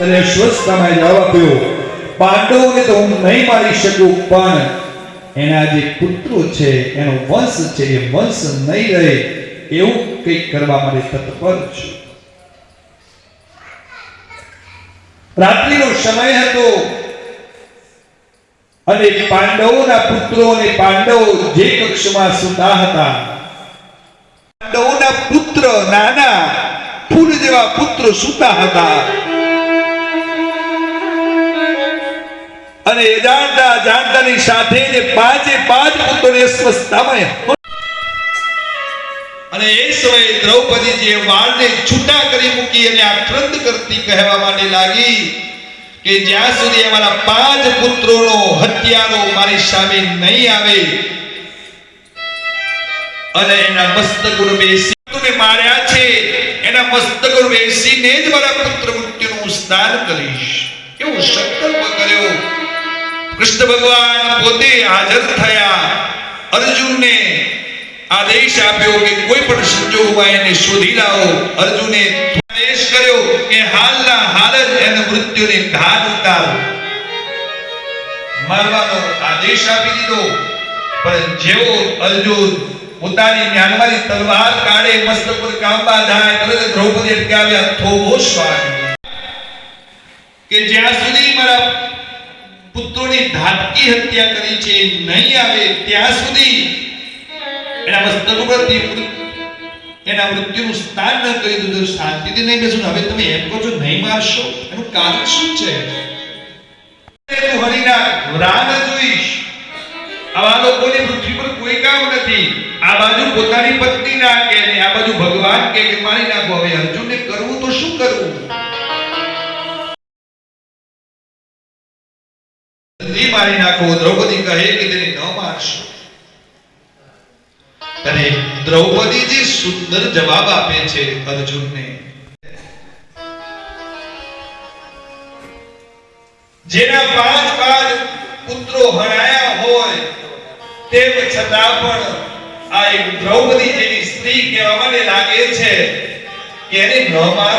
અને અશ્વસ્થામાએ જવાબ આપ્યો, પાંડવોને તો હું નહીં મારી શકું, પણ એના જે પુત્રો છે, એનો વંશ છે, એ વંશ નહીં રહે એવું કંઈક કરવા માટે તત્પર છું. રાત્રિનો સમય હતો અને પાંડવોના પુત્રો અને પાંડવો જે કક્ષમાં સુતા હતા, પાંડવોના પુત્ર નાના, ફૂલ જેવા પુત્ર સુતા હતા. અને એ જાણતા જાણતાની સાથે જે પાંચે પાંચ પુત્રોને સ્વસ્થામાં અને એ સમયે દ્રૌપદીજીએ વાળને છૂટા કરી મૂકી અને આક્રંદ કરતી કહેવા માટે લાગી કે જ્યાં સુધી અમારા પાંચ પુત્રોનો હત્યારો મારી સામે નહીં આવે અને એના મસ્તક તમે માર્યા છે. એના મસ્તક ઉપર બેસીને જ મારા પુત્ર મૃત્યુનું સ્નાન કરીશ. એવું સંકલ્પ કર્યો. કૃષ્ણ ભગવાન પોતે હાજર થયા. અર્જુનને આદેશ આપ્યો કે કોઈ પણ સંજોગમાં એને શોધી લાવો. અર્જુને આદેશ કર્યો કે હાલના હાલ જ એને મૃત્યુને ઘાટ ઉતારો. મારવાનો આદેશ આપી દીધો. પણ જેવો અર્જુન પોતાની મ્યાનમારી તલવાર કાઢે મસ્તક પર કાંબા થાય તરત દ્રૌપદી અટકાવ્યા થોભો સ્વામી. કે જ્યાં સુધી મારા પુત્રોની ધાતકી હત્યા કરી છે, નહીં આવે ત્યાં સુધી એના મસ્તક ઉપરથી એના મૃત્યુનું સ્થાન ન કરી દીધું શાંતિથી નહીં બેસું હવે તમે એમ કહો છો, નહીં મારશો? એનું કારણ શું છે? તું હરિના ન જોઈશ. આવા લોકોની પૃથ્વી પર કોઈ કામ નથી. આ બાજુ પોતાની પત્ની ના કે આ બાજુ ભગવાન કે મારી નાખો. હવે અર્જુનને કરવું તો શું કરવું? જલ્દી મારી નાખો. દ્રૌપદી કહે કે તેને ન મારશો. અને દ્રૌપદીજી સુંદર જવાબ આપે છે અર્જુનને. જેના પાંચ પાંચ પુત્રો હરાયા હોય, તેમ છતાં પણ આ એક દ્રૌપદી જેવી સ્ત્રી કહેવા મને લાગે છે કે એને ન મારશો.